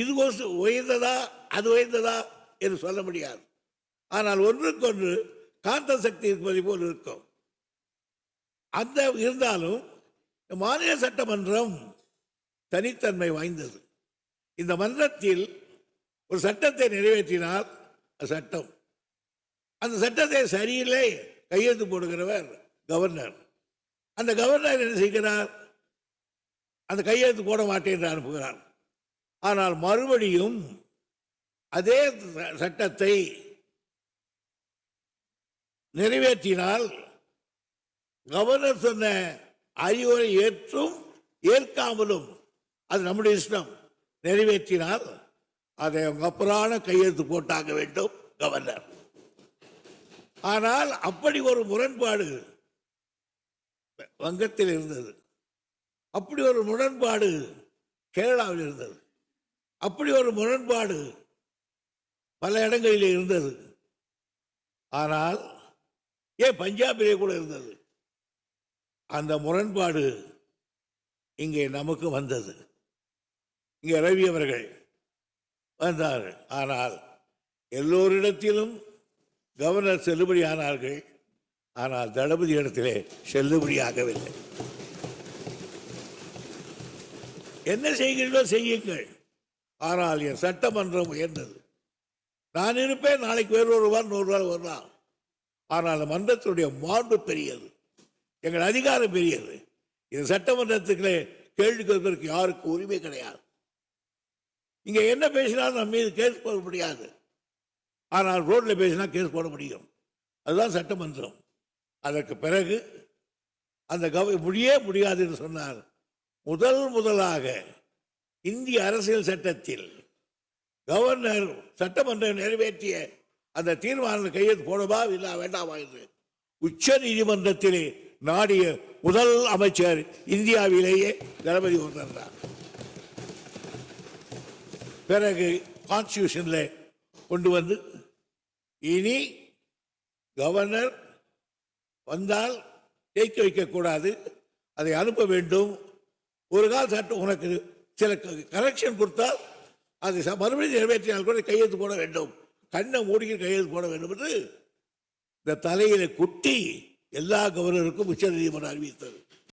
இது கொசு உயர்ந்ததா அது உயர்ந்ததா என்று சொல்ல முடியாது. ஆனால் ஒன்றுக்கொன்று காந்த சக்தி இருப்பதை போல் இருக்கும். அந்த இருந்தாலும் மாநில சட்டமன்றம் தனித்தன்மை வாய்ந்தது. இந்த மன்றத்தில் ஒரு சட்டத்தை நிறைவேற்றினால் சட்டம். அந்த சட்டத்தை சரியில்லை கையெழுத்து போடுகிறவர் கவர்னர். அந்த கவர்னர் என்ன செய்கிறார்? அந்த கையெழுத்து போட மாட்டேன் என்று அனுப்புகிறார். ஆனால் மறுபடியும் அதே ச- சட்டத்தை நிறைவேற்றினால் கவர்னர் சொன்ன அறிவுரை ஏற்றும் ஏற்காமலும் அது நம்முடைய இஷ்டம். நிறைவேற்றினால் அதை அவங்க அப்புறான கையெழுத்து போட்டாக வேண்டும் கவர்னர். ஆனால் அப்படி ஒரு முரண்பாடு வங்கத்தில் இருந்தது. அப்படி ஒரு முரண்பாடு கேரளாவில் இருந்தது. அப்படி ஒரு முரண்பாடு பல இடங்களிலே இருந்தது. ஆனால் ஏன் பஞ்சாபிலே கூட இருந்தது. அந்த முரண்பாடு இங்கே நமக்கு வந்தது. இங்கே ரவி அவர்கள் வந்தார்கள். ஆனால் எல்லோரிடத்திலும் கவர்னர் செல்லுபடி ஆனார்கள் ஆனால் தளபதி இடத்திலே செல்லுபடியாகவில்லை. என்ன செய்கிறீர்களோ செய்யுங்கள். ஆனால் என் சட்டமன்றம் உயர்ந்தது. நான் இருப்பேன் நாளைக்கு வேறு ஒருவர் நூறு ரூபாய் வரலாம் ஆனால் அந்த மன்றத்தினுடைய மாண்பு பெரியது. எங்கள் அதிகாரம் பெரியது. இது சட்டமன்றத்துக்கு கேள்வி கேட்பதற்கு யாருக்கு உரிமை கிடையாது. இங்கே என்ன பேசினாலும் நம்ம மீது கேஸ் போட முடியாது. ஆனால் ரோட்டில் பேசினா கேஸ் போட முடியும். அதுதான் சட்டமன்றம். அதற்கு பிறகு அந்த கவ முடியே முடியாது என்று சொன்னார். முதல் முதலாக இந்திய அரசியல் சட்டத்தில் கவர்னர் சட்டமன்றம் நிறைவேற்றிய அந்த தீர்மானம் கையெழுத்து போடவா இல்லா வேண்டாமா என்று உச்ச நீதிமன்றத்திலே நாடிய முதல் அமைச்சர் இந்தியாவிலேயே தளபதி ஒருத்தர் பிறகு கான்ஸ்டியூஷன்ல கொண்டு வந்து இனி கவர்னர் வந்தால் தேக்கி வைக்கக்கூடாது அதை அனுப்ப வேண்டும். ஒரு கால் சட்டம் உனக்கு சில கரெக்ஷன் கொடுத்தால் அது ச- மறுபடியும் நிறைவேற்றினால் கூட கையெழுத்து போட வேண்டும். கண்ணை மூடிக்கு கையெழுத்து போட வேண்டும் என்று இந்த தலையில குட்டி எல்லா கவர்னருக்கும் உச்ச நீதிமன்றம் அறிவித்தது.